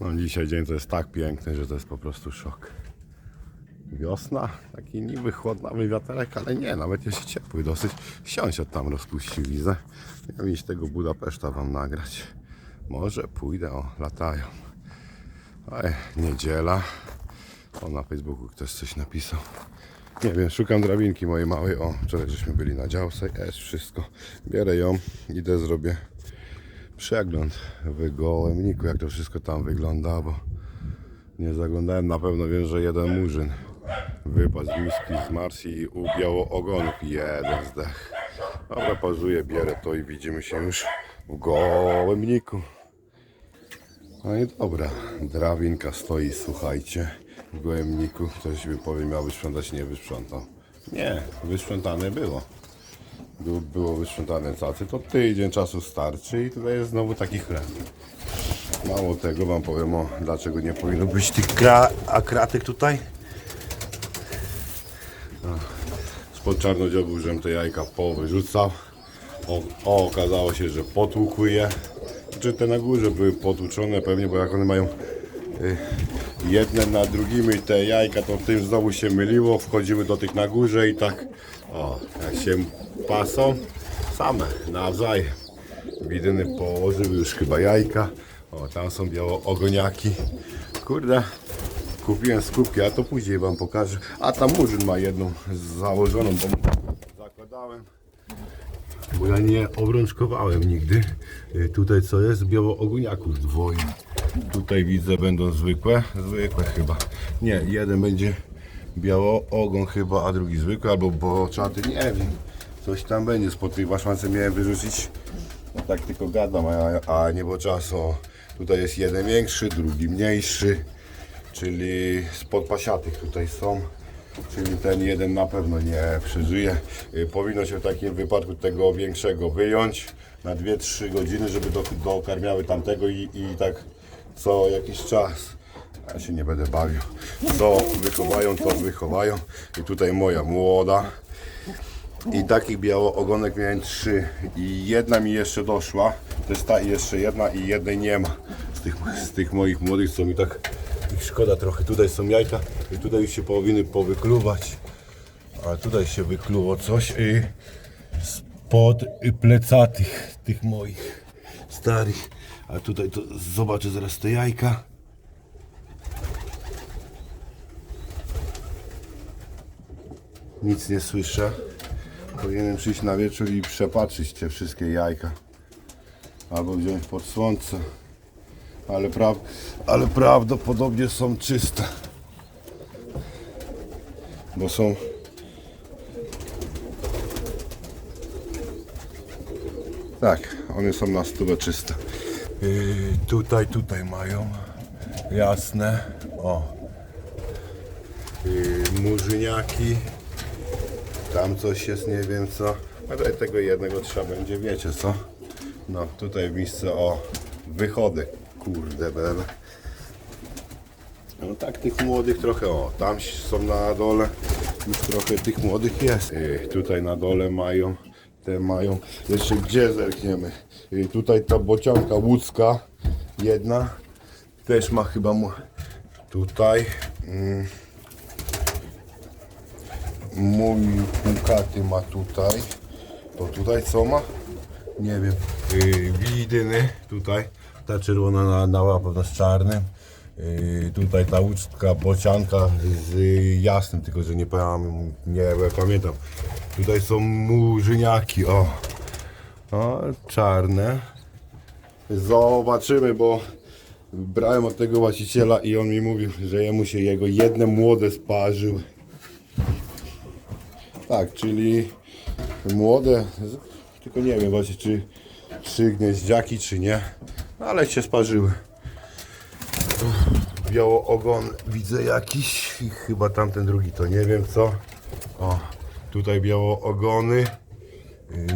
No dzisiaj dzień to jest tak piękny, że to jest po prostu szok. Wiosna, taki niby chłodnawy wiaterek, ale nie, nawet jest ciepły dosyć. Siąsiad tam rozpuścił widzę. Miałem iść tego Budapeszta wam nagrać. Może pójdę, o, latają. Ej, niedziela. O, na Facebooku ktoś coś napisał. Nie wiem, szukam drabinki mojej małej. O, wczoraj żeśmy byli na działce. Jest wszystko. Bierę ją, idę, zrobię przegląd w gołębniku, jak to wszystko tam wygląda, bo nie zaglądałem. Na pewno wiem, że jeden murzyn wypadł z miski z Marsji i ubiało ogonów. Jeden zdech. Dobra, pauzuję, bierę to i widzimy się już w gołębniku. No i dobra, drabinka stoi, słuchajcie, w gołębniku. Ktoś by powie, miał wysprzątać, nie wysprzątał. Nie, wysprzątane było. Było, wysprzątane cacy, to tydzień czasu starczy i tutaj jest znowu taki chleb. Mało tego wam powiem o dlaczego nie powinno być tych kra, a kratek tutaj. Spod czarnodziobów, żem te jajka powyrzucał. O, o, okazało się, że potłukły je. Czy te na górze były potłuczone pewnie, bo jak one mają y, jedne na drugimi te jajka, to tym znowu się myliło. Wchodzimy do tych na górze i tak o, jak się pasą same nawzajem. Widyny położyły już chyba jajka. O, tam są biało-ogoniaki. Kurde, kupiłem skupki, a to później wam pokażę. A tam murzyn ma jedną założoną, bo zakładałem. Bo ja nie obrączkowałem nigdy. Y, Tutaj co jest? Biało-ogoniaków dwoje. Tutaj widzę będą zwykłe. Zwykłe chyba. Nie, jeden będzie biało-ogon chyba, a drugi zwykły albo boczaty. Nie wiem. Coś tam będzie. Spod tej waszmance miałem wyrzucić. Tak tylko gadam, a, a nie było czasu. Tutaj jest jeden większy, drugi mniejszy. Czyli spod pasiatych tutaj są. Czyli ten jeden na pewno nie przeżyje. Y, Powinno się w takim wypadku tego większego wyjąć na 2-3 godziny, żeby do, dokarmiały tamtego i, i tak co jakiś czas. Ja się nie będę bawił. Co wychowają, to wychowają. I tutaj moja młoda. I takich białoogonek miałem trzy. I jedna mi jeszcze doszła. To jest ta i jeszcze jedna i jednej nie ma. Z tych, z tych moich młodych, co mi tak ich szkoda trochę. Tutaj są jajka i tutaj już się powinny powykluwać. A tutaj się wykluło coś i spod plecatych tych moich starych. A tutaj to zobaczę zaraz te jajka. Nic nie słyszę. Powinienem przyjść na wieczór i przepatrzyć te wszystkie jajka. Albo wziąć pod słońce. Ale, pra... Ale prawdopodobnie są czyste. Bo są... Tak, one są na stówę czyste. Yy, tutaj, tutaj mają. Jasne. O. Yy, murzyniaki. Tam coś jest, nie wiem co. Ale tego jednego trzeba będzie, wiecie co? No, tutaj miejsce o wychody. Kurde, bele. No tak tych młodych trochę, o, tam są na dole. Już trochę tych młodych jest. Tutaj na dole mają, te mają. Jeszcze gdzie zerkniemy? Tutaj ta bocianka łódzka, jedna. Też ma chyba mu... Tutaj. Mm. Mój pukaty ma tutaj. To tutaj co ma? Nie wiem. Yy, widyny tutaj. Ta czerwona na, na łapę z czarnym. Yy, tutaj ta łódzka bocianka z jasnym, tylko że nie pamiętam, nie pamiętam. Tutaj są murzyniaki, o. o czarne. Zobaczymy, bo brałem od tego właściciela i on mi mówił, że jemu się jego jedne młode sparzyły. Tak, czyli młode, tylko nie wiem właśnie czy, czy gnieździaki, czy nie, No, ale się sparzyły. Biało ogon widzę jakiś, i chyba tamten drugi to nie wiem co. O, tutaj biało ogony, yy,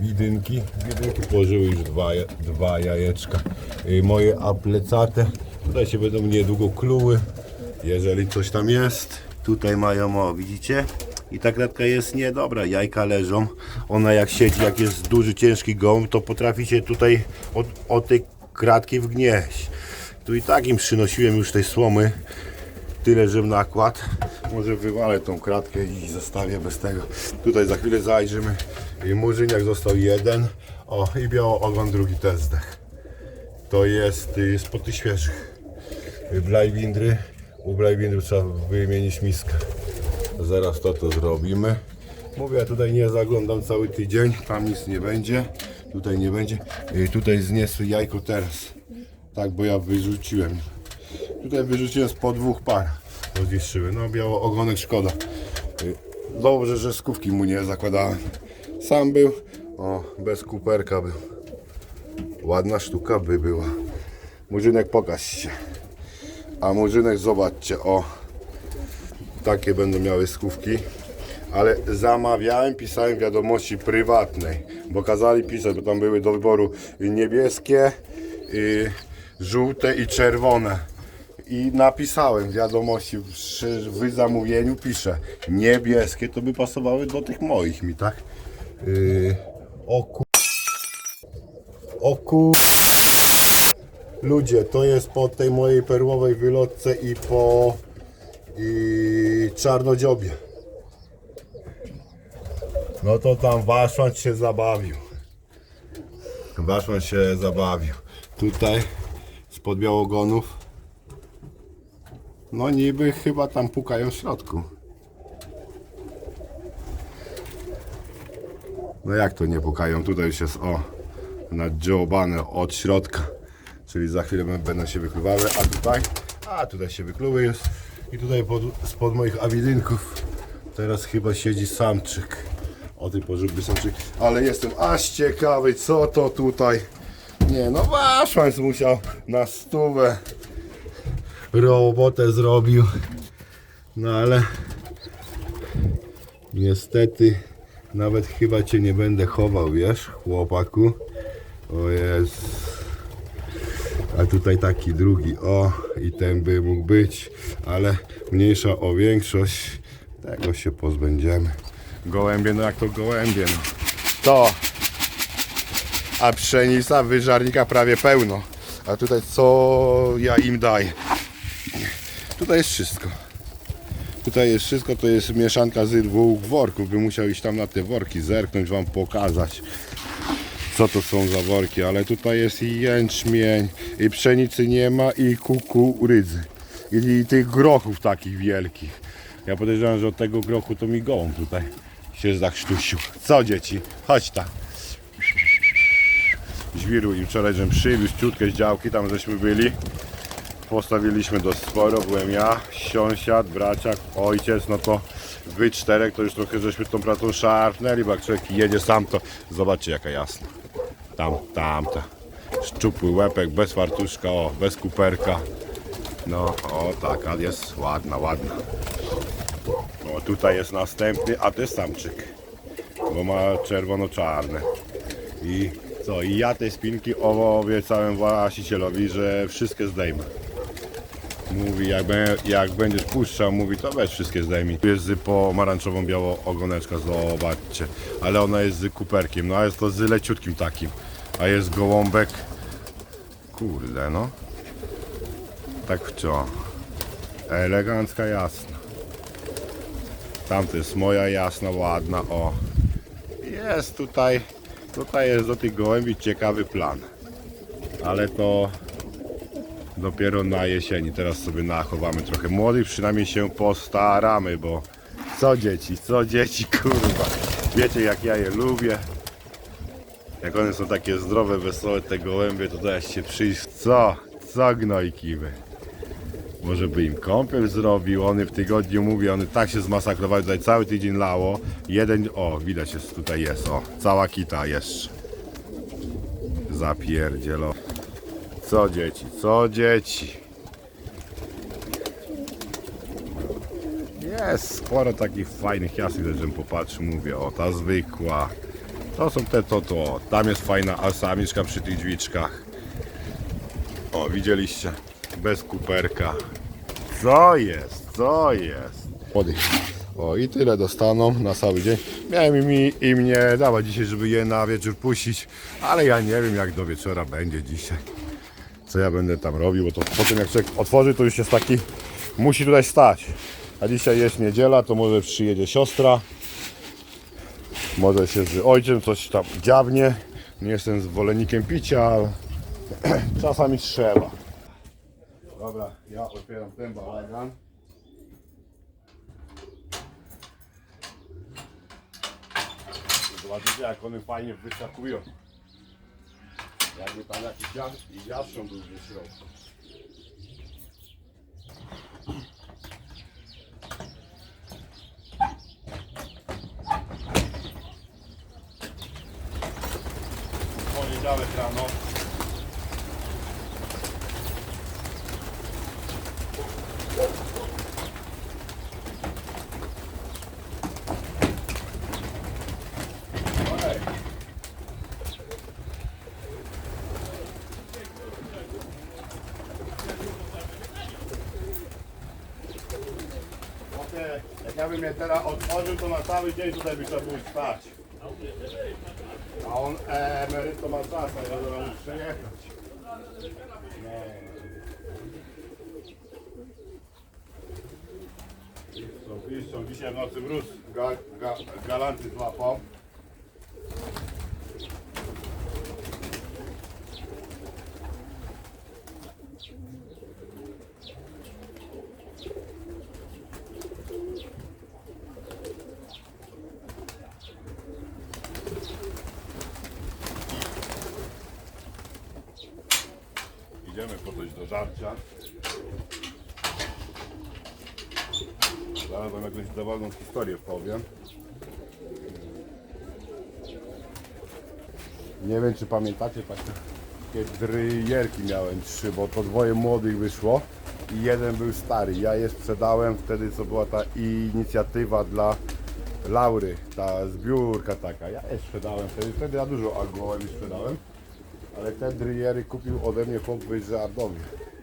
widynki, widynki położyły już dwa, dwa jajeczka. Yy, moje aplecate, tutaj się będą niedługo kluły, jeżeli coś tam jest. Tutaj mają, o widzicie? I ta kratka jest niedobra, jajka leżą. Ona jak siedzi, jak jest duży, ciężki gołąb, to potrafi się tutaj od, od tej kratki wgnieść. Tu i tak im przynosiłem już tej słomy. Tyle, że nakład. Może wywalę tą kratkę i zostawię bez tego. Tutaj za chwilę zajrzymy. I murzyniak został jeden. O, i biało ogon drugi też zdech. To jest y, świeżych. Blajwindry. U Blajwindry trzeba wymienić miskę. Zaraz to to zrobimy. Mówię, ja tutaj nie zaglądam cały tydzień. Tam nic nie będzie. Tutaj nie będzie. Y, Tutaj zniosły jajko teraz. Tak, bo ja wyrzuciłem. Tutaj wyrzuciłem z po dwóch par. Rozniszczyły. No biało ogonek szkoda. Y, Dobrze, że skówki mu nie zakładałem. Sam był. O, bez kuperka był. Ładna sztuka by była. Murzynek pokaż się. A murzynek zobaczcie, o. Takie będą miały skówki. Ale zamawiałem, pisałem wiadomości prywatnej, bo kazali pisać, bo tam były do wyboru niebieskie, żółte i czerwone. I napisałem wiadomości przy w zamówieniu, piszę niebieskie, to by pasowały do tych moich mi, tak? Yy, o. Ludzie, to jest po tej mojej perłowej wylotce i po i czarnodziobie. No to tam Waszłan się zabawił. Waszłan się zabawił. Tutaj spod białogonów. No niby chyba tam pukają w środku. No jak to nie pukają? Tutaj już jest o nadziobane od środka. Czyli za chwilę będą się wykluwały, a tutaj, a tutaj się wykluły już. I tutaj pod, spod moich awidynków teraz chyba siedzi samczyk. O tej porze samczyk. Ale jestem aż ciekawy, co to tutaj. Nie no, Waszłans musiał na stówę robotę zrobił. No ale niestety nawet chyba cię nie będę chował, wiesz, chłopaku. O jest. A tutaj taki drugi, o i ten by mógł być, ale mniejsza o większość, tego się pozbędziemy. Gołębie, no jak to gołębie, no. To, a pszenica wyżarnika prawie pełno. A tutaj co ja im daję? Tutaj jest wszystko. Tutaj jest wszystko, to jest mieszanka z dwóch worków. Bym musiał iść tam na te worki, zerknąć, wam pokazać co to są za worki, ale tutaj jest i jęczmień, i pszenicy nie ma, i kukurydzy. I, I tych grochów takich wielkich. Ja podejrzewam, że od tego grochu to mi gołąb tutaj się zachrztusił. Co dzieci? Chodź tam. Żwiru im wczoraj, żem przywiózł ciutkę z działki, tam żeśmy byli. Postawiliśmy do sporo, byłem ja, sąsiad, braciak, ojciec, no to wy czterech, to już trochę żeśmy tą pracą szarpnęli, bo jak człowiek jedzie sam, to zobaczcie jaka jasna. Tam, tamta. Szczupły łepek, bez fartuszka, o, bez kuperka. No, o taka jest ładna, ładna. O, tutaj jest następny, a to jest samczyk, bo ma czerwono-czarne. I co, i ja tej spinki obiecałem właścicielowi, że wszystkie zdejmę. Mówi, jak, be, jak będziesz puszczał, mówi, to weź wszystkie zdejmij. Tu jest z pomarańczową białą ogoneczka, zobaczcie. Ale ona jest z kuperkiem, no a jest to z leciutkim takim. A jest gołąbek, kurde no. Tak w co? Elegancka, jasna. Tamto jest moja jasna, ładna, o. Jest tutaj, tutaj jest do tych gołębi ciekawy plan. Ale to dopiero na jesieni. Teraz sobie nachowamy trochę młodych, przynajmniej się postaramy, bo co dzieci, co dzieci, kurwa. Wiecie jak ja je lubię. Jak one są takie zdrowe, wesołe, te gołębie, to teraz się przyjść. Co? Co gnojki wy? Może by im kąpiel zrobił, one w tygodniu, mówię, one tak się zmasakrowały, tutaj cały tydzień lało. Jeden, o, widać jest, tutaj jest, o, cała kita jeszcze. Zapierdzielo. Co dzieci, co dzieci? Jest sporo takich fajnych jasnych, żebym popatrzył, mówię, o ta zwykła. To są te, to, to. Tam jest fajna samiczka przy tych drzwiczkach. O, widzieliście? Bez kuperka. Co jest? Co jest? Podych. O, i tyle dostaną na cały dzień. Miałem im, im nie dawać dzisiaj, żeby je na wieczór puścić, ale ja nie wiem, jak do wieczora będzie dzisiaj. co ja będę tam robił, bo to potem jak człowiek otworzy, to już jest taki, musi tutaj stać. A dzisiaj jest niedziela, to może przyjedzie siostra, może się z ojcem coś tam dziabnie. Nie jestem zwolennikiem picia, ale czasami trzeba. Dobra, ja otwieram ten bałagan. Zobaczycie jak one fajnie wyskakują. Jakby tam jakiś jas- jastrząb był w środku. Poniedziałek rano. Jak ja bym je teraz otworzył, to na cały dzień tutaj by trzeba było stać. A on e, emeryt to ma czas, a ja muszę przejechać. Piszczą, piszczą. Dzisiaj w nocy mróz ga, ga, galanty złapał. Idziemy po coś do żarcia. Zaraz wam jakąś dowolną historię powiem. Nie wiem czy pamiętacie takie, dryjerki miałem trzy, bo to dwoje młodych wyszło i jeden był stary. Ja je sprzedałem wtedy co była ta inicjatywa dla Laury, ta zbiórka taka. Ja je sprzedałem wtedy, wtedy ja dużo alkoholu sprzedałem. Ale te dryjery kupił ode mnie chłop w Żardowie.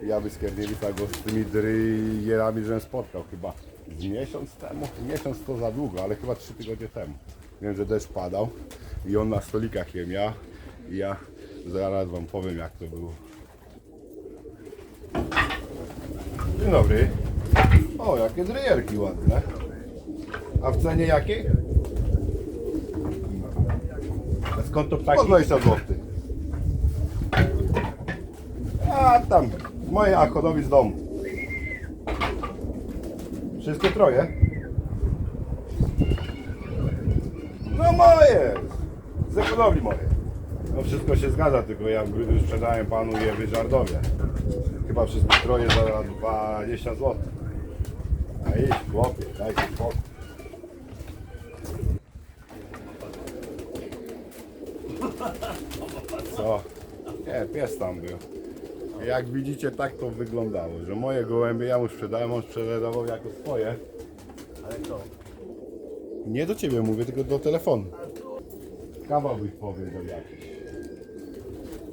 Ja wyskiernielica go z tymi dryjerami, żem spotkał chyba z miesiąc temu. Miesiąc to za długo, ale chyba trzy tygodnie temu. Wiem, że deszcz padał i on na stolikach je miał. I ja zaraz wam powiem jak to było. Dzień dobry. O, jakie dryjerki ładne. A w cenie jakiej? A skąd to Po ptaki? 20 zł. A tam, moje achodowi z domu. Wszystkie troje? No moje! Z hodowli moje. No wszystko się zgadza, tylko ja w sprzedałem panu je w. Chyba wszystkie troje za 20 zł. A idź chłopie, dajcie spokój. Co? Nie, pies tam był. Jak widzicie, tak to wyglądało, że moje gołębie ja mu sprzedałem, on sprzedawał jako swoje. Ale co? Nie do ciebie mówię, tylko do telefonu. Kawał byś powiedział jakiś.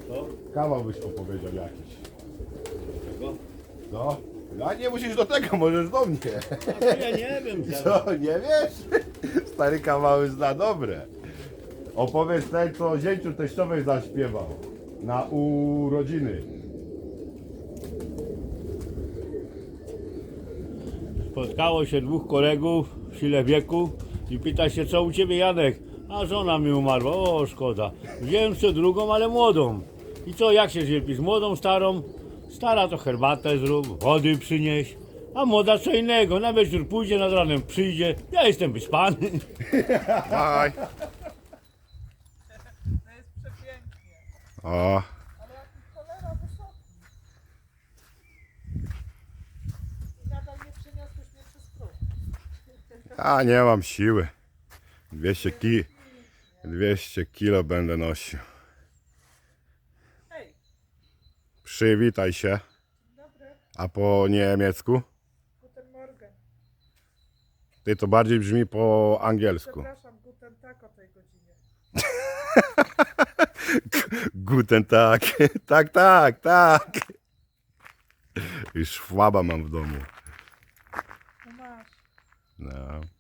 Co? Kawał byś opowiedział jakiś. Czego? Co? A nie musisz do tego, możesz do mnie. Ja nie wiem. Co, nie wiesz? Stary kawały zna dobre. Opowiedz ten, co zięciu teściowej zaśpiewał. Na urodziny. Spotkało się dwóch kolegów w sile wieku i pyta się, co u ciebie Janek? A żona mi umarła, o szkoda. Wziąłem jeszcze drugą, ale młodą. I co, jak się cierpi? Z młodą, starą? Stara to herbatę zrób, wody przynieś. A młoda co innego, na wieczór pójdzie, nad ranem przyjdzie. Ja jestem wyspany. Bye. To jest przepięknie, O, ale jaki cholera wysoki. I nadal nie przeniosłeś mnie przez próg. A nie mam siły. 200 ki 200 kilo będę nosił. Przywitaj się. A po niemiecku? guten Morgen. Ty to bardziej brzmi po angielsku. Przepraszam, guten tak o tej godzinie. Guten tak. Tak, tak, tak. Już szwaba mam w domu. No masz. No.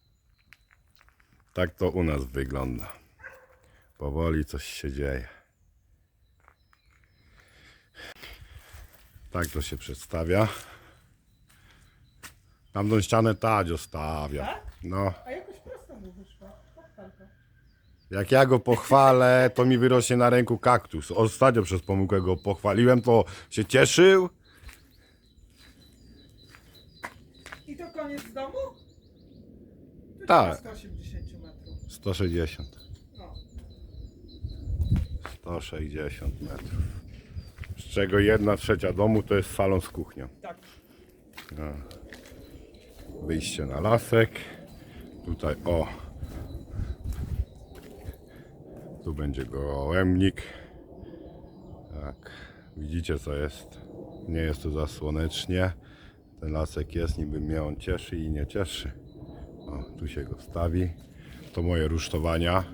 Tak to u nas wygląda. Powoli coś się dzieje. Tak to się przedstawia. Tamtą ścianę Tadzio stawia. Tak? No, A jakoś prosto mu wyszła. Jak ja go pochwalę, to mi wyrośnie na ręku kaktus. Ostatnio przez pomyłkę go pochwaliłem, to się cieszył. I to koniec domu? Tak. nie ma 180 metrów. 160. No. 160 metrów. Z czego jedna trzecia domu to jest salon z kuchnią. Tak. Wyjście na lasek. Tutaj o. Tu będzie gołębnik. Tak. Widzicie co jest. Nie jest tu za słonecznie. Ten lasek jest, niby mnie on cieszy i nie cieszy. Tu się go stawi. To moje rusztowania.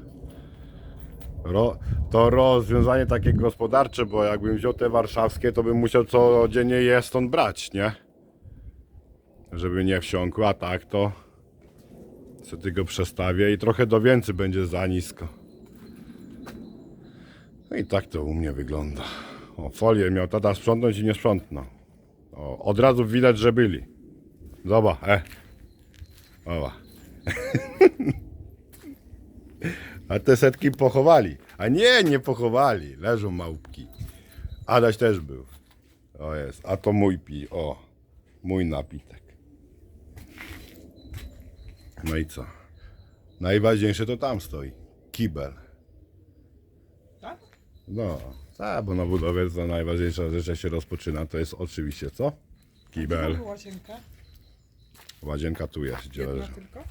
Ro, to rozwiązanie takie gospodarcze, bo jakbym wziął te warszawskie, to bym musiał codziennie je stąd brać, nie? Żeby nie wsiąkło, a tak to sobie tylko przestawię i trochę do więcej będzie za nisko. No i tak to u mnie wygląda. O, folię miał tata sprzątnąć i nie sprzątnął. Od razu widać, że byli. Zobacz, e. Oba. A te setki pochowali. A nie, nie pochowali. Leżą małpki. Adaś też był. O jest. A to mój pi. O. Mój napitek. No i co? Najważniejsze to tam stoi. Kibel. Tak? No. Tak, bo na budowie to najważniejsza rzecz jak się rozpoczyna. To jest oczywiście co? Kibel. Mamy łazienkę. Łazienka tu jest. Gdzie leży. tylko.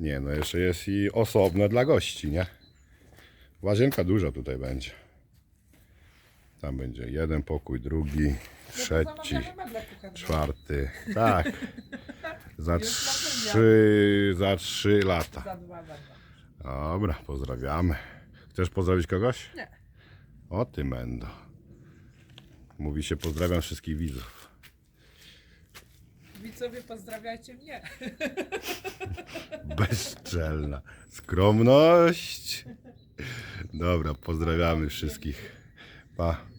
Nie, no jeszcze jest i osobne dla gości, nie? Łazienka duża tutaj będzie. Tam będzie jeden pokój, drugi, trzeci, czwarty. Tak. Za trzy, za trzy lata. Dobra, pozdrawiamy. Chcesz pozdrowić kogoś? Nie. O ty mendo. Mówi się pozdrawiam wszystkich widzów. Widzowie, pozdrawiajcie mnie. Bezczelna. Skromność. Dobra, pozdrawiamy wszystkich. Pa.